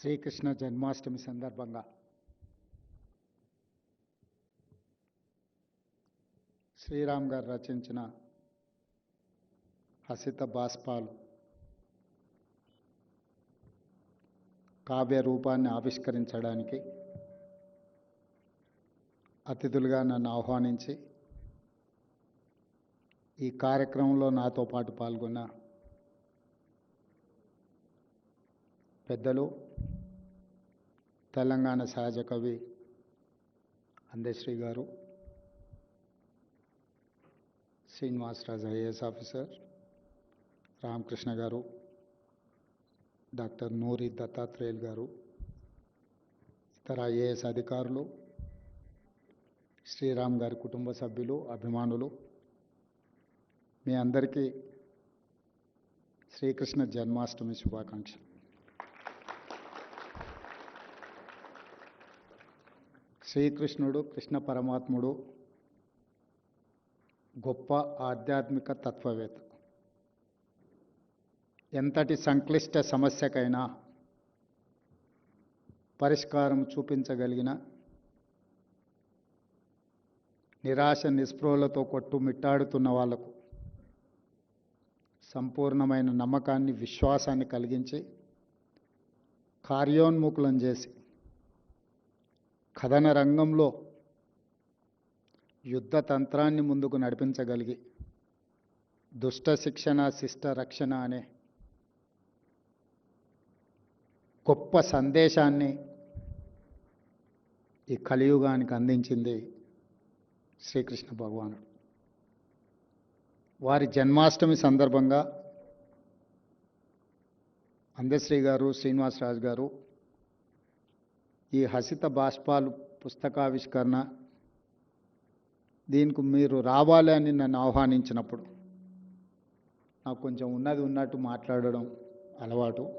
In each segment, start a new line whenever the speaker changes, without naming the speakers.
శ్రీకృష్ణ జన్మాష్టమి సందర్భంగా. శ్రీరామ్ గారు రచించిన హసిత బాష్పాలు కావ్య రూపాన్ని ఆవిష్కరించడానికి అతిథులుగా నన్ను ఆహ్వానించి ఈ కార్యక్రమంలో నాతో పాటు పాల్గొన్న పెద్దలు తెలంగాణ సహజ కవి అందశ్రీ గారు శ్రీనివాసరాజు ఐఏఎస్ ఆఫీసర్ రామకృష్ణ గారు డాక్టర్ నూరి దత్తాత్రేయులు గారు ఇతర ఐఏఎస్ అధికారులు శ్రీరామ్ గారి కుటుంబ సభ్యులు అభిమానులు. మీ అందరికీ శ్రీకృష్ణ జన్మాష్టమి శుభాకాంక్షలు. శ్రీకృష్ణుడు కృష్ణ పరమాత్ముడు గొప్ప ఆధ్యాత్మిక తత్వవేత్త. ఎంతటి సంక్లిష్ట సమస్యకైనా పరిష్కారం చూపించగలిగిన నిరాశ నిస్పృహలతో కొట్టుమిట్టాడుతున్న వాళ్ళకు సంపూర్ణమైన నమ్మకాన్ని విశ్వాసాన్ని కలిగించి కార్యోన్ముఖులను చేసి కథన రంగంలో యుద్ధ తంత్రాన్ని ముందుకు నడిపించగలిగి దుష్ట శిక్షణ శిష్ట రక్షణ అనే గొప్ప సందేశాన్ని ఈ కలియుగానికి అందించింది శ్రీకృష్ణ భగవానుడు. వారి జన్మాష్టమి సందర్భంగా అందశ్రీ గారు శ్రీనివాసరాజు గారు ఈ హసిత బాష్పాలు పుస్తకావిష్కరణ దీనికి మీరు రావాలి అని నన్ను ఆహ్వానించినప్పుడు నాకు కొంచెం ఉన్నది ఉన్నట్టు మాట్లాడడం అలవాటు.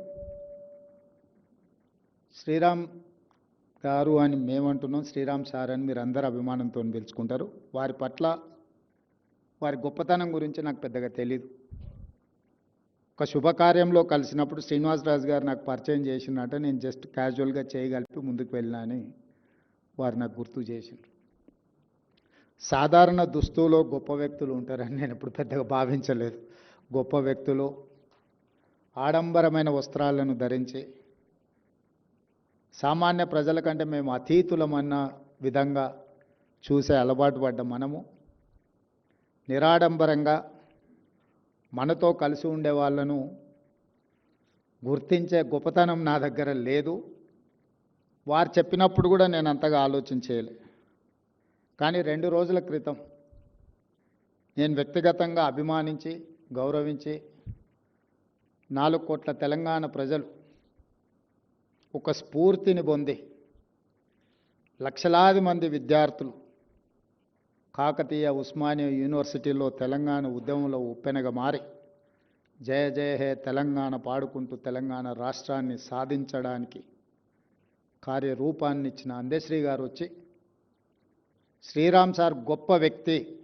శ్రీరామ్ గారు అని మేమంటున్నాం శ్రీరామ్ సార్ అని మీరు అందరు అభిమానంతో పిలుచుకుంటారు. వారి పట్ల వారి గొప్పతనం గురించి నాకు పెద్దగా తెలీదు. ఒక శుభకార్యంలో కలిసినప్పుడు శ్రీనివాసరాజు గారు నాకు పరిచయం చేసినట్ట నేను జస్ట్ క్యాజువల్గా చేయగలిపి ముందుకు వెళ్ళినా వారు నాకు గుర్తు చేసిండ్రు. సాధారణ దుస్తులో గొప్ప వ్యక్తులు ఉంటారని నేను ఎప్పుడు పెద్దగా భావించలేదు. గొప్ప వ్యక్తులు ఆడంబరమైన వస్త్రాలను ధరించి సామాన్య ప్రజల కంటే మేము అతీతులమన్న విధంగా చూసే అలవాటు పడ్డ మనము నిరాడంబరంగా మనతో కలిసి ఉండే వాళ్ళను గుర్తించే గొప్పతనం నా దగ్గర లేదు. వారు చెప్పినప్పుడు కూడా నేను అంతగా ఆలోచన చేయలే. కానీ రెండు రోజుల క్రితం నేను వ్యక్తిగతంగా అభిమానించి గౌరవించి నాలుగు కోట్ల తెలంగాణ ప్రజలు ఒక స్ఫూర్తిని పొంది లక్షలాది మంది విద్యార్థులు కాకతీయ ఉస్మానియా యూనివర్సిటీలో తెలంగాణ ఉద్యమంలో ఉప్పెనగా మారి జయ జయ హే తెలంగాణ పాడుకుంటూ తెలంగాణ రాష్ట్రాన్ని సాధించడానికి కార్యరూపాన్ని ఇచ్చిన అందశ్రీ గారు వచ్చి శ్రీరామ్ సార్ గొప్ప వ్యక్తి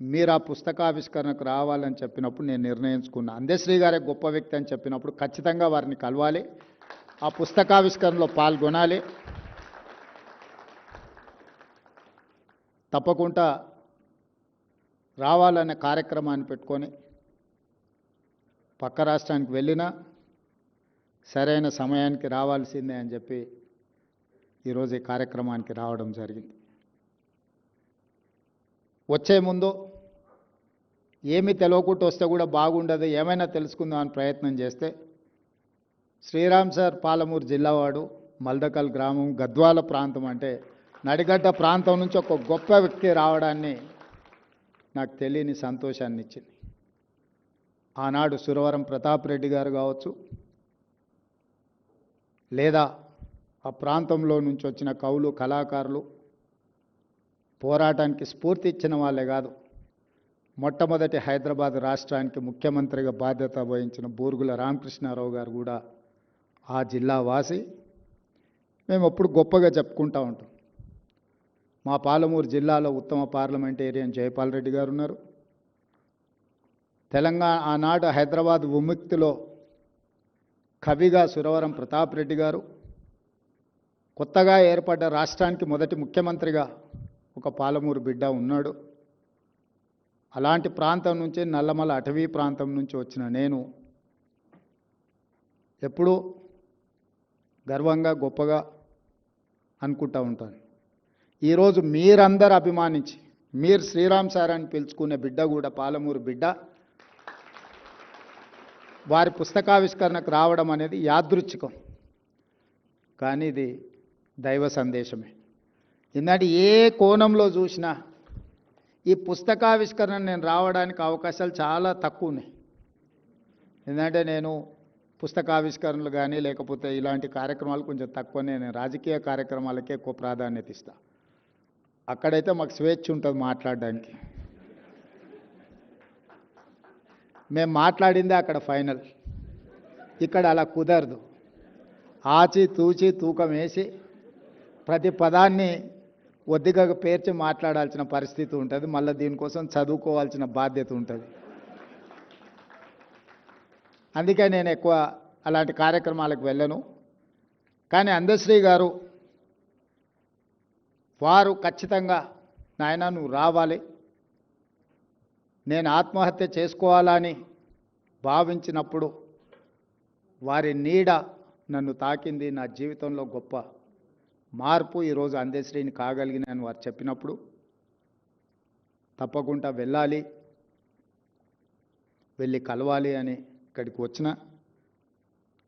మీరు ఆ పుస్తకావిష్కరణకు రావాలని చెప్పినప్పుడు నేను నిర్ణయించుకున్నా. అందశ్రీ గారే గొప్ప వ్యక్తి అని చెప్పినప్పుడు ఖచ్చితంగా వారిని కలవాలి. ఆ పుస్తకావిష్కరణలో పాల్గొనాలి. తప్పకుండా రావాలనే కార్యక్రమాన్ని పెట్టుకొని పక్క రాష్ట్రానికి వెళ్ళినా సరైన సమయానికి రావాల్సిందే అని చెప్పి ఈరోజు ఈ కార్యక్రమానికి రావడం జరిగింది. వచ్చే ముందు ఏమి తెలియకుండా వస్తే కూడా బాగుండదు ఏమైనా తెలుసుకుందాం అని ప్రయత్నం చేస్తే శ్రీరామ్ సార్ పాలమూరు జిల్లావాడు మల్దకల్ గ్రామం గద్వాల ప్రాంతం అంటే నడిగడ్డ ప్రాంతం నుంచి ఒక గొప్ప వ్యక్తి రావడాన్ని నాకు తెలియని సంతోషాన్ని ఇచ్చింది. ఆనాడు సురవరం ప్రతాప్ రెడ్డి గారు కావచ్చు లేదా ఆ ప్రాంతంలో నుంచి వచ్చిన కవులు కళాకారులు పోరాటానికి స్ఫూర్తి ఇచ్చిన వాళ్ళే కాదు మొట్టమొదటి హైదరాబాద్ రాష్ట్రానికి ముఖ్యమంత్రిగా బాధ్యత వహించిన బూరుగుల రామకృష్ణారావు గారు కూడా ఆ జిల్లా వాసి. మేము ఎప్పుడు గొప్పగా చెప్పుకుంటూ ఉంటాం. మా పాలమూరు జిల్లాలో ఉత్తమ పార్లమెంటేరియన్ జయపాల్ రెడ్డి గారు ఉన్నారు. తెలంగాణ ఆనాడు హైదరాబాద్ విముక్తిలో కవిగా సురవరం ప్రతాప్ రెడ్డి గారు కొత్తగా ఏర్పడ్డ రాష్ట్రానికి మొదటి ముఖ్యమంత్రిగా ఒక పాలమూరు బిడ్డ ఉన్నాడు. అలాంటి ప్రాంతం నుంచి నల్లమల అటవీ ప్రాంతం నుంచి వచ్చిన నేను ఎప్పుడూ గర్వంగా గొప్పగా అనుకుంటూ ఉంటాను. ఈరోజు మీరందరు అభిమానించి మీరు శ్రీరామ్ సార్ అని పిలుచుకునే బిడ్డ కూడా పాలమూరు బిడ్డ వారి పుస్తకావిష్కరణకు రావడం అనేది యాదృచ్ఛికం. కానీ ఇది దైవ సందేశమే. ఎందుకంటే ఏ కోణంలో చూసినా ఈ పుస్తకావిష్కరణ నేను రావడానికి అవకాశాలు చాలా తక్కువ ఉన్నాయి. ఎందుకంటే నేను పుస్తకావిష్కరణలు కానీ లేకపోతే ఇలాంటి కార్యక్రమాలు కొంచెం తక్కువనే నేను రాజకీయ కార్యక్రమాలకే ఎక్కువ ప్రాధాన్యత ఇస్తాను అక్కడైతే మాకు స్వేచ్ఛ ఉంటుంది మాట్లాడడానికి. మేము మాట్లాడిందే అక్కడ ఫైనల్. ఇక్కడ అలా కుదరదు. ఆచి తూచి తూకం వేసి ప్రతి పదాన్ని ఒద్దిగా పేర్చి మాట్లాడాల్సిన పరిస్థితి ఉంటుంది. మళ్ళీ దీనికోసం చదువుకోవాల్సిన బాధ్యత ఉంటుంది. అందుకే నేను ఎక్కువ అలాంటి కార్యక్రమాలకు వెళ్ళను. కానీ అందశ్రీ గారు వారు ఖచ్చితంగా నాయన నువ్వు రావాలి. నేను ఆత్మహత్య చేసుకోవాలని భావించినప్పుడు వారి నీడ నన్ను తాకింది నా జీవితంలో గొప్ప మార్పు. ఈరోజు అందశ్రీని కాగలిగినని వారు చెప్పినప్పుడు తప్పకుండా వెళ్ళాలి వెళ్ళి కలవాలి అని ఇక్కడికి వచ్చిన.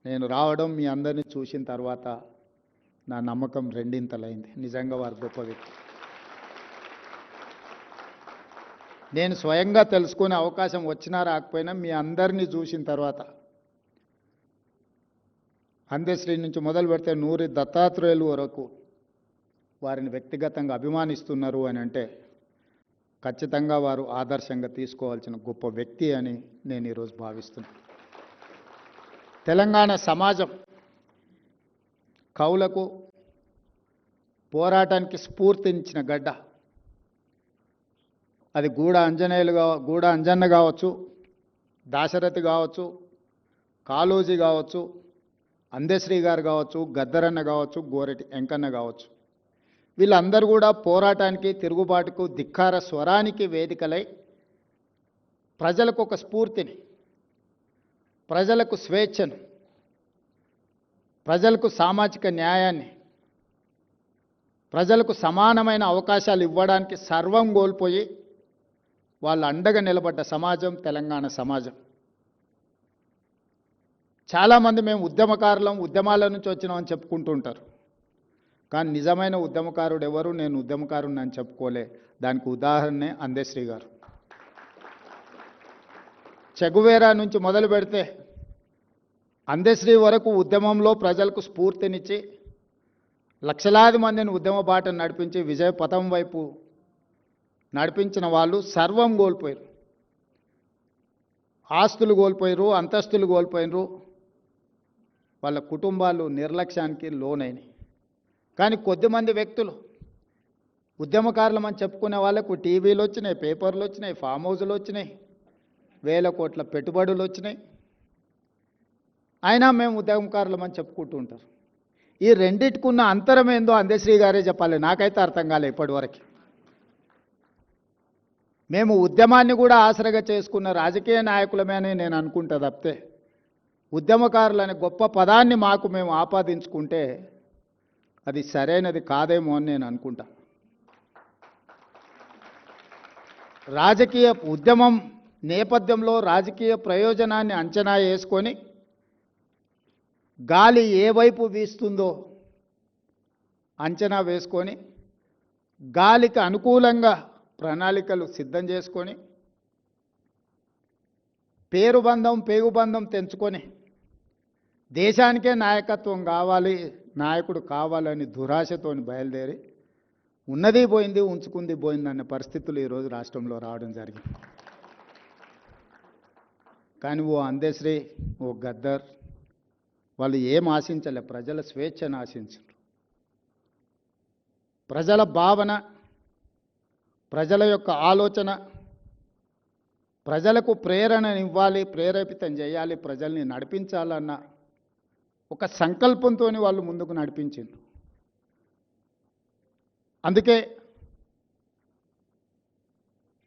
నేను రావడం మీ అందరినీ చూసిన తర్వాత నా నమ్మకం రెండింతలైంది. నిజంగా వారు గొప్ప వ్యక్తి. నేను స్వయంగా తెలుసుకునే అవకాశం వచ్చినా రాకపోయినా మీ అందరినీ చూసిన తర్వాత అందశ్రీ నుంచి మొదలు పెడితే నూరి దత్తాత్రేయులు వరకు వారిని వ్యక్తిగతంగా అభిమానిస్తున్నారు అని అంటే ఖచ్చితంగా వారు ఆదర్శంగా తీసుకోవాల్సిన గొప్ప వ్యక్తి అని నేను ఈరోజు భావిస్తున్నాను. తెలంగాణ సమాజం కవులకు పోరాటానికి స్ఫూర్తినిచ్చిన గడ్డ. అది గూడ అంజనేయులు కావ గూడ అంజన్న కావచ్చు దాశరథి కావచ్చు కాళోజీ కావచ్చు అందశ్రీ గారు కావచ్చు గద్దరన్న కావచ్చు గోరెటి వెంకన్న కావచ్చు. వీళ్ళందరూ కూడా పోరాటానికి తిరుగుబాటుకు ధిక్కార స్వరానికి వేదికలై ప్రజలకు ఒక స్ఫూర్తిని ప్రజలకు స్వేచ్ఛను ప్రజలకు సామాజిక న్యాయాన్ని ప్రజలకు సమానమైన అవకాశాలు ఇవ్వడానికి సర్వం కోల్పోయి వాళ్ళు అండగా నిలబడ్డ సమాజం తెలంగాణ సమాజం. చాలామంది మేము ఉద్యమకారులం ఉద్యమాల నుంచి వచ్చినామని చెప్పుకుంటూ ఉంటారు. కానీ నిజమైన ఉద్యమకారుడు ఎవరు? నేను ఉద్యమకారుని అని చెప్పుకోలే. దానికి ఉదాహరణే అందేశ్రీ గారు. చెగువేరా నుంచి మొదలు పెడితే అందశ్రీ వరకు ఉద్యమంలో ప్రజలకు స్ఫూర్తినిచ్చి లక్షలాది మందిని ఉద్యమ బాట నడిపించి విజయ పథం వైపు నడిపించిన వాళ్ళు సర్వం కోల్పోయారు ఆస్తులు కోల్పోయారు అంతస్తులు కోల్పోయినరు వాళ్ళ కుటుంబాలు నిర్లక్ష్యానికి లోనైనాయి. కానీ కొద్దిమంది వ్యక్తులు ఉద్యమకారులం అని చెప్పుకునే వాళ్ళకు టీవీలు వచ్చినాయి పేపర్లు వచ్చినాయి ఫామ్ హౌజులు వచ్చినాయి వేల కోట్ల పెట్టుబడులు వచ్చినాయి. అయినా మేము ఉద్యమకారులం అని చెప్పుకుంటూ ఉంటారు. ఈ రెండిటికున్న అంతరం ఏందో అందశ్రీ గారే చెప్పాలి. నాకైతే అర్థం కాలే ఇప్పటివరకు మేము ఉద్యమాన్ని కూడా ఆసరగా చేసుకున్న రాజకీయ నాయకులమే అని నేను అనుకుంటా తప్పితే ఉద్యమకారులనే గొప్ప పదాన్ని మాకు మేము ఆపాదించుకుంటే అది సరైనది కాదేమో అని నేను అనుకుంటా. రాజకీయ ఉద్యమం నేపథ్యంలో రాజకీయ ప్రయోజనాన్ని అంచనా వేసుకొని గాలి ఏ వైపు వీస్తుందో అంచనా వేసుకొని గాలికి అనుకూలంగా ప్రణాళికలు సిద్ధం చేసుకొని పేరు బంధం తెంచుకొని దేశానికే నాయకత్వం కావాలి నాయకుడు కావాలని దురాశతోని బయలుదేరి ఉన్నది పోయింది ఉంచుకుంది పోయింది అనే పరిస్థితులు ఈరోజు రాష్ట్రంలో రావడం జరిగింది. కానీ ఓ అందశ్రీ ఓ గద్దర్ వాళ్ళు ఏం ఆశించలే ప్రజల స్వేచ్ఛను ఆశించరు. ప్రజల భావన ప్రజల యొక్క ఆలోచన ప్రజలకు ప్రేరణనివ్వాలి ప్రేరేపితం చేయాలి ప్రజల్ని నడిపించాలన్న ఒక సంకల్పంతో వాళ్ళు ముందుకు నడిపించిండ్రు. అందుకే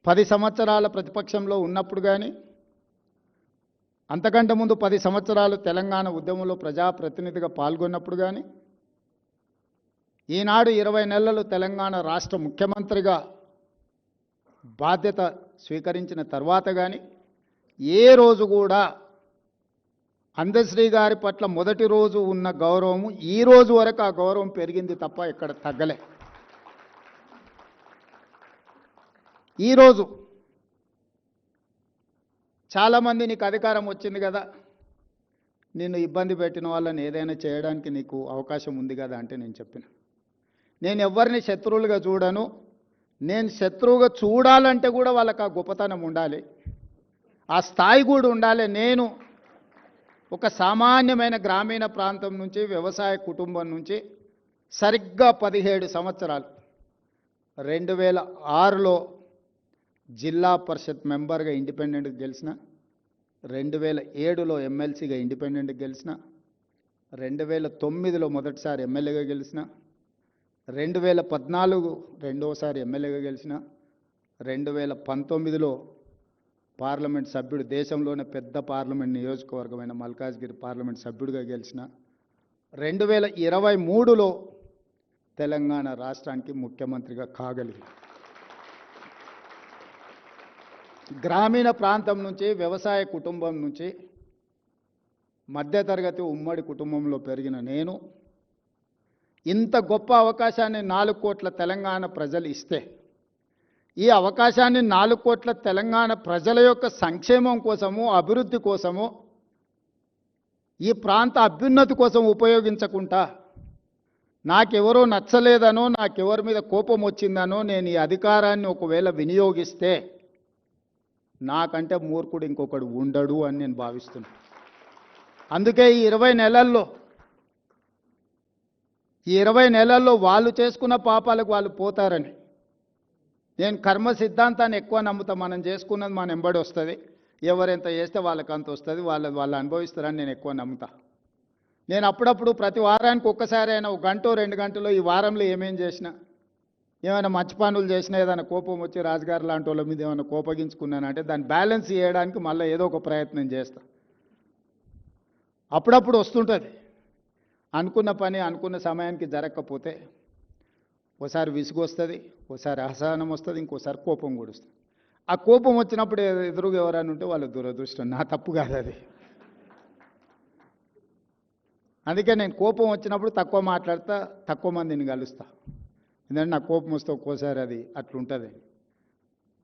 పది సంవత్సరాల ప్రతిపక్షంలో ఉన్నప్పుడు కానీ అంతకంటే ముందు పది సంవత్సరాలు తెలంగాణ ఉద్యమంలో ప్రజాప్రతినిధిగా పాల్గొన్నప్పుడు కానీ ఈనాడు ఇరవై నెలలు తెలంగాణ రాష్ట్ర ముఖ్యమంత్రిగా బాధ్యత స్వీకరించిన తర్వాత కానీ ఏ రోజు కూడా అందశ్రీ గారి పట్ల మొదటి రోజు ఉన్న గౌరవము ఈ రోజు వరకు ఆ గౌరవం పెరిగింది తప్ప ఇక్కడ తగ్గలే. ఈరోజు చాలామంది నీకు అధికారం వచ్చింది కదా. నిన్ను ఇబ్బంది పెట్టిన వాళ్ళని ఏదైనా చేయడానికి నీకు అవకాశం ఉంది కదా అంటే నేను చెప్పిన. నేను ఎవరిని శత్రువులుగా చూడను. నేను శత్రువుగా చూడాలంటే కూడా వాళ్ళకి ఆ గొప్పతనం ఉండాలి. ఆ స్థాయి కూడా ఉండాలి. నేను ఒక సామాన్యమైన గ్రామీణ ప్రాంతం నుంచి వ్యవసాయ కుటుంబం నుంచి సరిగ్గా పదిహేడు సంవత్సరాలు. రెండు వేల ఆరులో జిల్లా పరిషత్ మెంబర్గా ఇండిపెండెంట్గా గెలిచిన రెండు వేల ఏడులో ఎమ్మెల్సీగా ఇండిపెండెంట్గా గెలిచిన రెండు వేల తొమ్మిదిలో మొదటిసారి ఎమ్మెల్యేగా గెలిచిన రెండు వేల పద్నాలుగు రెండవసారి ఎమ్మెల్యేగా గెలిచిన రెండు వేల పంతొమ్మిదిలో పార్లమెంట్ సభ్యుడు దేశంలోనే పెద్ద పార్లమెంట్ నియోజకవర్గమైన మల్కాజ్గిరి పార్లమెంట్ సభ్యుడిగా గెలిచిన రెండు వేల ఇరవై మూడులో తెలంగాణ రాష్ట్రానికి ముఖ్యమంత్రిగా కాగలిగింది గ్రామీణ ప్రాంతం నుంచి వ్యవసాయ కుటుంబం నుంచి మధ్యతరగతి ఉమ్మడి కుటుంబంలో పెరిగిన నేను ఇంత గొప్ప అవకాశాన్ని నాలుగు కోట్ల తెలంగాణ ప్రజలు ఇస్తే ఈ అవకాశాన్ని నాలుగు కోట్ల తెలంగాణ ప్రజల యొక్క సంక్షేమం కోసము అభివృద్ధి కోసము ఈ ప్రాంత అభ్యున్నతి కోసం ఉపయోగించకుండా నాకెవరో నచ్చలేదనో నాకెవరి మీద కోపం వచ్చిందనో నేను ఈ అధికారాన్ని ఒకవేళ వినియోగిస్తే నాకంటే మూర్ఖుడు ఇంకొకడు ఉండడు అని నేను భావిస్తున్నాను అందుకే ఈ ఇరవై నెలల్లో ఈ ఇరవై నెలల్లో వాళ్ళు చేసుకున్న పాపాలకు వాళ్ళు పోతారని. నేను కర్మ సిద్ధాంతాన్ని ఎక్కువ నమ్ముతా మనం చేసుకున్నది మన ఎంబడి వస్తుంది. ఎవరెంత చేస్తే వాళ్ళకి అంత వస్తుంది వాళ్ళ వాళ్ళు అనుభవిస్తారని నేను ఎక్కువ నమ్ముతా. నేను అప్పుడప్పుడు ప్రతి వారానికి ఒక్కసారి అయినా ఒక గంట రెండు గంటలో ఈ వారంలో ఏమేం చేసినా ఏమైనా మంచి పనులు చేసినా ఏదైనా కోపం వచ్చి రాజుగారు లాంటి వాళ్ళ మీద ఏమైనా కోపగించుకున్నానంటే దాన్ని బ్యాలెన్స్ చేయడానికి మళ్ళీ ఏదో ఒక ప్రయత్నం చేస్తా. అప్పుడప్పుడు వస్తుంటుంది. అనుకున్న పని అనుకున్న సమయానికి జరగకపోతే ఓసారి విసుగు వస్తుంది ఓసారి అసహనం వస్తుంది ఇంకోసారి కోపం కూడా వస్తుంది. ఆ కోపం వచ్చినప్పుడు ఎదురుగా ఎవరైనా ఉంటే వాళ్ళ దురదృష్టం. నా తప్పు కాదు అది. అందుకే నేను కోపం వచ్చినప్పుడు తక్కువ మాట్లాడతా తక్కువ మందిని కలుస్తా. ఎందుకంటే నాకు కోపం వస్తే ఒక్కోసారి అది అట్లుంటుంది.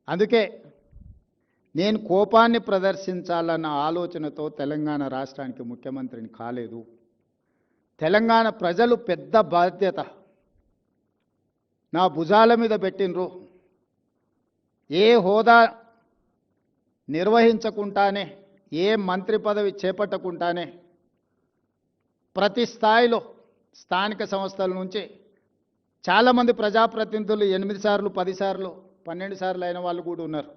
అందుకే నేను కోపాన్ని ప్రదర్శించాలన్న ఆలోచనతో తెలంగాణ రాష్ట్రానికి ముఖ్యమంత్రిని కాలేదు. తెలంగాణ ప్రజలు పెద్ద బాధ్యత. నా భుజాల మీద పెట్టినరు ఏ హోదా నిర్వహించకుండానే ఏ మంత్రి పదవి చేపట్టకుండానే ప్రతి స్థాయిలో స్థానిక సంస్థల నుంచి చాలామంది ప్రజాప్రతినిధులు ఎనిమిది సార్లు పది సార్లు పన్నెండు సార్లు అయిన వాళ్ళు కూడా ఉన్నారు.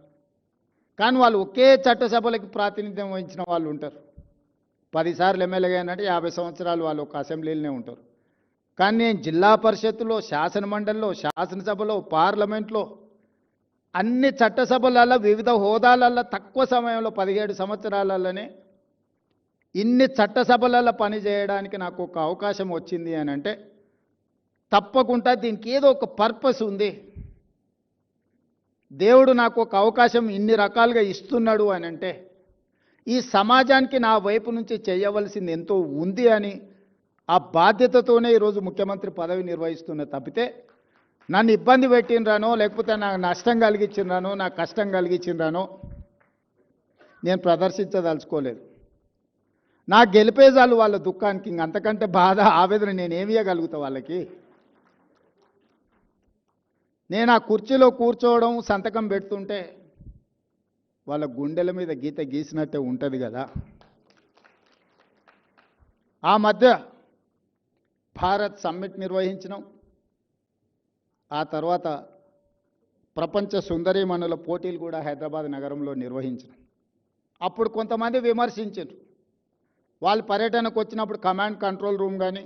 కానీ వాళ్ళు ఒకే చట్టసభలకు ప్రాతినిధ్యం వహించిన వాళ్ళు ఉంటారు. పదిసార్లు ఎమ్మెల్యేగా అయినట్టు యాభై సంవత్సరాలు వాళ్ళు ఒక అసెంబ్లీలోనే ఉంటారు. కానీ నేను జిల్లా పరిషత్తులో శాసనమండలిలో శాసనసభలో పార్లమెంట్లో అన్ని చట్టసభలలో వివిధ హోదాలలో తక్కువ సమయంలో పదిహేడు సంవత్సరాలలోనే ఇన్ని చట్టసభలలో పనిచేయడానికి నాకు ఒక అవకాశం వచ్చింది అని అంటే తప్పకుండా దీనికి ఏదో ఒక పర్పస్ ఉంది. దేవుడు నాకు ఒక అవకాశం ఇన్ని రకాలుగా ఇస్తున్నాడు అని అంటే ఈ సమాజానికి నా వైపు నుంచి చేయవలసింది ఎంతో ఉంది అని ఆ బాధ్యతతోనే ఈరోజు ముఖ్యమంత్రి పదవి నిర్వహిస్తున్న తప్పితే నన్ను ఇబ్బంది పెట్టినరానో లేకపోతే నాకు నష్టం కలిగించినరానో నాకు కష్టం కలిగించినరానో నేను ప్రదర్శించదలుచుకోలేదు. నా గెలిపేజాలు వాళ్ళ దుఃఖానికి ఇంకంతకంటే బాధ ఆవేదన నేనేమి ఇవ్వగలుగుతా వాళ్ళకి? నేను ఆ కుర్చీలో కూర్చోవడం సంతకం పెడుతుంటే వాళ్ళ గుండెల మీద గీత గీసినట్టే ఉంటుంది కదా. ఆ మధ్య భారత్ సమ్మిట్ నిర్వహించినాం. ఆ తర్వాత ప్రపంచ సుందరీమణుల పోటీలు కూడా హైదరాబాద్ నగరంలో నిర్వహించినాం. అప్పుడు కొంతమంది విమర్శించారు వాళ్ళు పర్యటనకు వచ్చినప్పుడు కమాండ్ కంట్రోల్ రూమ్ కానీ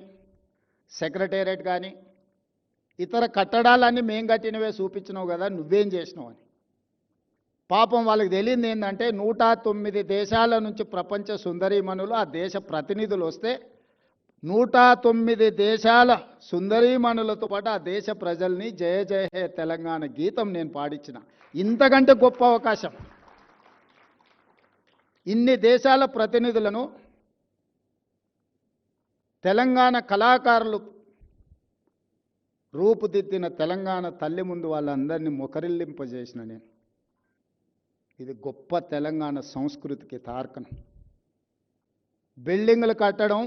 సెక్రటేరియట్ కానీ ఇతర కట్టడాలన్నీ మేం కట్టినవే చూపించినావు కదా నువ్వేం చేసినావు అని. పాపం వాళ్ళకి తెలియంది ఏంటంటే నూట తొమ్మిది దేశాల నుంచి ప్రపంచ సుందరీమణులు ఆ దేశ ప్రతినిధులు వస్తే నూట తొమ్మిది దేశాల సుందరీమణులతో పాటు ఆ దేశ ప్రజల్ని జయ జయ హే తెలంగాణ గీతం నేను పాడించిన. ఇంతకంటే గొప్ప అవకాశం. ఇన్ని దేశాల ప్రతినిధులను తెలంగాణ కళాకారులు రూపుదిద్దిన తెలంగాణ తల్లి ముందు వాళ్ళందరినీ ముఖరిల్లింపజేసిన నేను. ఇది గొప్ప తెలంగాణ సంస్కృతికి తార్కణం బిల్డింగ్లు కట్టడం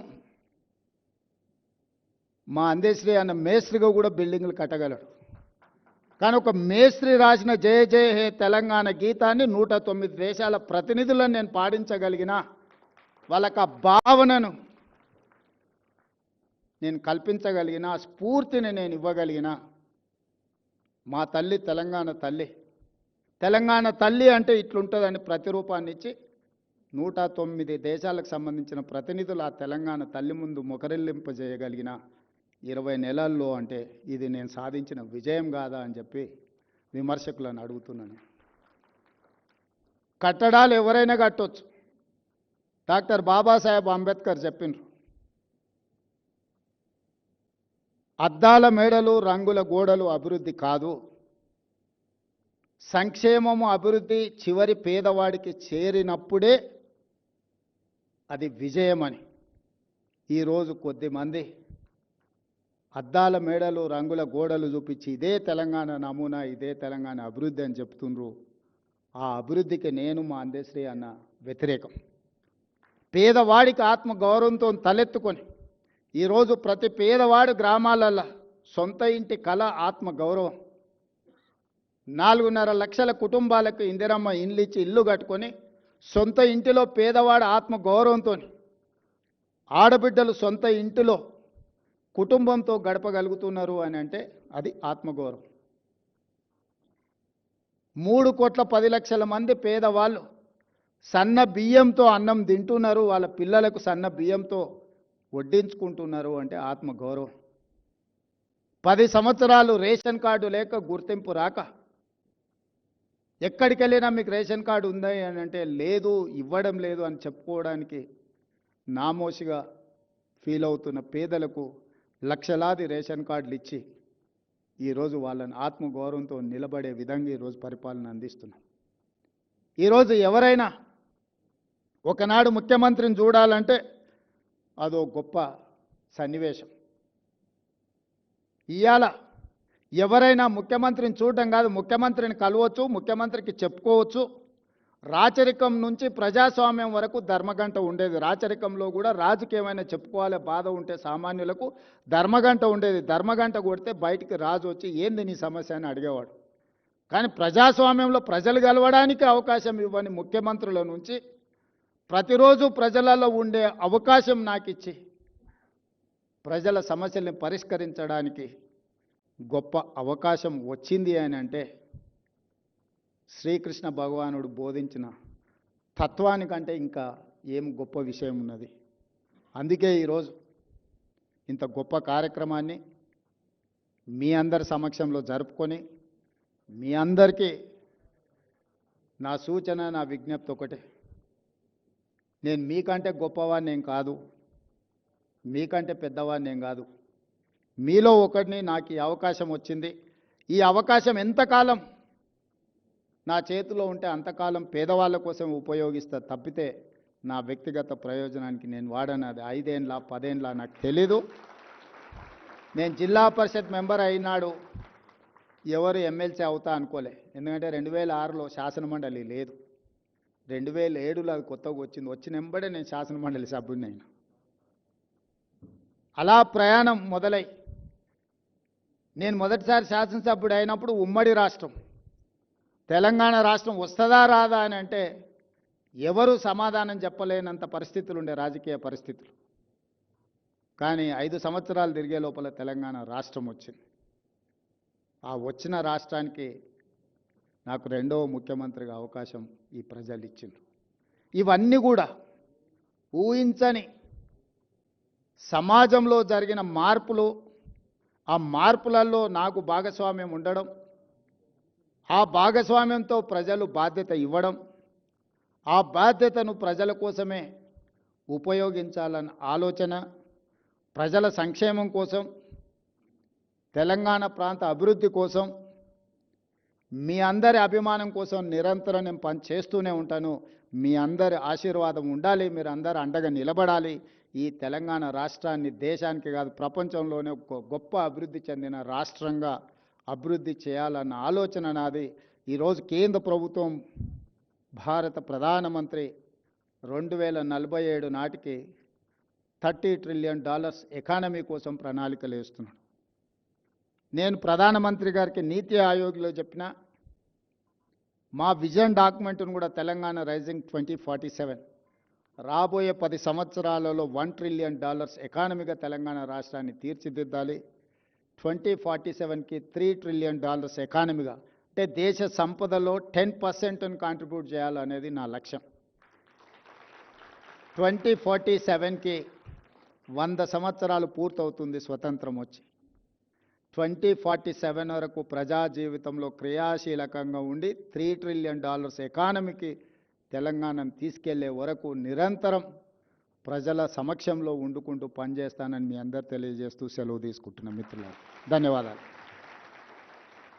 మా అందేశ్రీ అన్న మేస్త్రిగా కూడా బిల్డింగ్లు కట్టగలడు. కానీ ఒక మేస్త్రి రాసిన జయ జయ హే తెలంగాణ గీతాన్ని నూట తొమ్మిది దేశాల ప్రతినిధులను నేను పాడించగలిగిన వాళ్ళకి ఆ భావనను నేను కల్పించగలిగిన స్ఫూర్తిని నేను ఇవ్వగలిగిన మా తల్లి తెలంగాణ తల్లి. తెలంగాణ తల్లి అంటే ఇట్లుంటుందని ప్రతిరూపాన్ని ఇచ్చి నూట తొమ్మిది దేశాలకు సంబంధించిన ప్రతినిధులు ఆ తెలంగాణ తల్లి ముందు ముఖరెల్లింపజేయగలిగిన ఇరవై నెలల్లో అంటే ఇది నేను సాధించిన విజయం కాదా అని చెప్పి విమర్శకులను అడుగుతున్నాను. కట్టడాలు ఎవరైనా కట్టొచ్చు. డాక్టర్ బాబాసాహెబ్ అంబేద్కర్ చెప్పిండ్రు. అద్దాల మేడలు రంగుల గోడలు అభివృద్ధి కాదు. సంక్షేమము అభివృద్ధి చివరి పేదవాడికి చేరినప్పుడే అది విజయమని. ఈరోజు కొద్దిమంది అద్దాల మేడలు రంగుల గోడలు చూపించి ఇదే తెలంగాణ నమూనా ఇదే తెలంగాణ అభివృద్ధి అని చెప్తుండ్రు. ఆ అభివృద్ధికి నేను మా అందశ్రీ అన్న వ్యతిరేకం. పేదవాడికి ఆత్మగౌరవంతో తలెత్తుకొని ఈరోజు ప్రతి పేదవాడు గ్రామాలలో సొంత ఇంటి కళ ఆత్మ గౌరవం. నాలుగున్నర లక్షల కుటుంబాలకు ఇందిరమ్మ ఇండ్లు ఇచ్చి ఇల్లు కట్టుకొని సొంత ఇంటిలో పేదవాడు ఆత్మ గౌరవంతో ఆడబిడ్డలు సొంత ఇంటిలో కుటుంబంతో గడపగలుగుతున్నారు అని అంటే అది ఆత్మగౌరవం మూడు కోట్ల పది లక్షల మంది పేదవాళ్ళు సన్న బియ్యంతో అన్నం తింటున్నారు. వాళ్ళ పిల్లలకు సన్న బియ్యంతో వడ్డించుకుంటున్నారు అంటే ఆత్మగౌరవం. పది సంవత్సరాలు రేషన్ కార్డు లేక గుర్తింపు రాక ఎక్కడికి వెళ్ళినా మీకు రేషన్ కార్డు ఉందా అని అంటే లేదు ఇవ్వడం లేదు అని చెప్పుకోవడానికి నామోషిగా ఫీల్ అవుతున్న పేదలకు లక్షలాది రేషన్ కార్డులు ఇచ్చి ఈరోజు వాళ్ళని ఆత్మగౌరవంతో నిలబడే విధంగా ఈరోజు పరిపాలన అందిస్తున్నాం. ఈరోజు ఎవరైనా ఒకనాడు ముఖ్యమంత్రిని చూడాలంటే అదో గొప్ప సన్నివేశం. ఇవాళ ఎవరైనా ముఖ్యమంత్రిని చూడడం కాదు ముఖ్యమంత్రిని కలవచ్చు ముఖ్యమంత్రికి చెప్పుకోవచ్చు. రాచరికం నుంచి ప్రజాస్వామ్యం వరకు ధర్మగంట ఉండేది. రాచరికంలో కూడా రాజకీయమైన చెప్పుకోవాలి బాధ ఉంటే సామాన్యులకు ధర్మగంట ఉండేది. ధర్మగంట కొడితే బయటికి రాజు వచ్చి ఏంది నీ సమస్య? అని అడిగేవాడు. కానీ ప్రజాస్వామ్యంలో ప్రజలు గెలవడానికి అవకాశం ఇవ్వని ముఖ్యమంత్రుల నుంచి ప్రతిరోజు ప్రజలలో ఉండే అవకాశం నాకు ఇచ్చి ప్రజల సమస్యల్ని పరిష్కరించడానికి గొప్ప అవకాశం వచ్చింది అని అంటే శ్రీకృష్ణ భగవానుడు బోధించిన తత్వానికంటే ఇంకా ఏం గొప్ప విషయం ఉన్నది. అందుకే ఈరోజు ఇంత గొప్ప కార్యక్రమాన్ని మీ అందరి సమక్షంలో జరుపుకొని మీ అందరికీ నా సూచన నా విజ్ఞప్తి ఒకటే. నేను మీకంటే గొప్పవాడిని ఏం కాదు. మీకంటే పెద్దవాడిని ఏం కాదు. మీలో ఒకడిని నాకు ఈ అవకాశం వచ్చింది. ఈ అవకాశం ఎంతకాలం నా చేతిలో ఉంటే అంతకాలం పేదవాళ్ళ కోసం ఉపయోగిస్తా తప్పితే నా వ్యక్తిగత ప్రయోజనానికి నేను వాడను అది ఐదేండ్ల పదేండ్ల నాకు తెలీదు. నేను జిల్లా పరిషత్ మెంబర్ అయినాడు. ఎవరు ఎమ్మెల్సీ అవుతా అనుకోలే. ఎందుకంటే రెండు వేల ఆరులో శాసనమండలి లేదు. రెండు వేల ఏడులో అది కొత్తగా వచ్చింది. వచ్చిన వెంబడే నేను శాసనమండలి సభ్యుడిని అయినా అలా ప్రయాణం మొదలై నేను మొదటిసారి శాసనసభ్యుడు అయినప్పుడు ఉమ్మడి రాష్ట్రం తెలంగాణ రాష్ట్రం వస్తుందా రాదా అని అంటే ఎవరు సమాధానం చెప్పలేనంత పరిస్థితులు ఉండే రాజకీయ పరిస్థితులు. కానీ ఐదు సంవత్సరాలు తిరిగే లోపల తెలంగాణ రాష్ట్రం వచ్చింది. ఆ వచ్చిన రాష్ట్రానికి నాకు రెండవ ముఖ్యమంత్రిగా అవకాశం ఈ ప్రజలు ఇచ్చిండ్రు ఇవన్నీ కూడా ఊహించని సమాజంలో జరిగిన మార్పులు ఆ మార్పులలో నాకు భాగస్వామ్యం ఉండడం ఆ భాగస్వామ్యంతో ప్రజలు బాధ్యత ఇవ్వడం ఆ బాధ్యతను ప్రజల కోసమే ఉపయోగించాలన్న ఆలోచన ప్రజల సంక్షేమం కోసం తెలంగాణ ప్రాంత అభివృద్ధి కోసం మీ అందరి అభిమానం కోసం నిరంతరం నేను పని చేస్తూనే ఉంటాను. మీ అందరి ఆశీర్వాదం ఉండాలి. మీరు అందరు అండగా నిలబడాలి. ఈ తెలంగాణ రాష్ట్రాన్ని దేశానికి కాదు ప్రపంచంలోనే ఒక గొప్ప అభివృద్ధి చెందిన రాష్ట్రంగా అభివృద్ధి చేయాలన్న ఆలోచన నాది. ఈరోజు కేంద్ర ప్రభుత్వం భారత ప్రధానమంత్రి రెండు వేల నలభై ఏడు నాటికి థర్టీ ట్రిలియన్ డాలర్స్ ఎకానమీ కోసం ప్రణాళికలు వేస్తున్నాడు. నేను ప్రధానమంత్రి గారికి నీతి ఆయోగ్లో చెప్పిన మా విజన్ డాక్యుమెంట్ను కూడా Telangana rising twenty forty seven రాబోయే పది సంవత్సరాలలో వన్ ట్రిలియన్ డాలర్స్ ఎకానమీగా తెలంగాణ రాష్ట్రాన్ని తీర్చిదిద్దాలి. ట్వంటీ ఫార్టీ సెవెన్కి త్రీ ట్రిలియన్ డాలర్స్ ఎకానమీగా అంటే దేశ సంపదలో టెన్ పర్సెంట్ని కాంట్రిబ్యూట్ చేయాలనేది నా లక్ష్యం. ట్వంటీ ఫార్టీ సెవెన్కి వంద సంవత్సరాలు పూర్తవుతుంది స్వతంత్రం వచ్చి. ట్వంటీ ఫార్టీ సెవెన్ వరకు ప్రజా జీవితంలో క్రియాశీలకంగా ఉండి త్రీ ట్రిలియన్ డాలర్స్ ఎకానమీకి తెలంగాణను తీసుకెళ్ళే వరకు నిరంతరం ప్రజల సమక్షంలో వండుకుంటూ పనిచేస్తానని మీ అందరు తెలియజేస్తూ సెలవు తీసుకుంటున్న మిత్రులు ధన్యవాదాలు.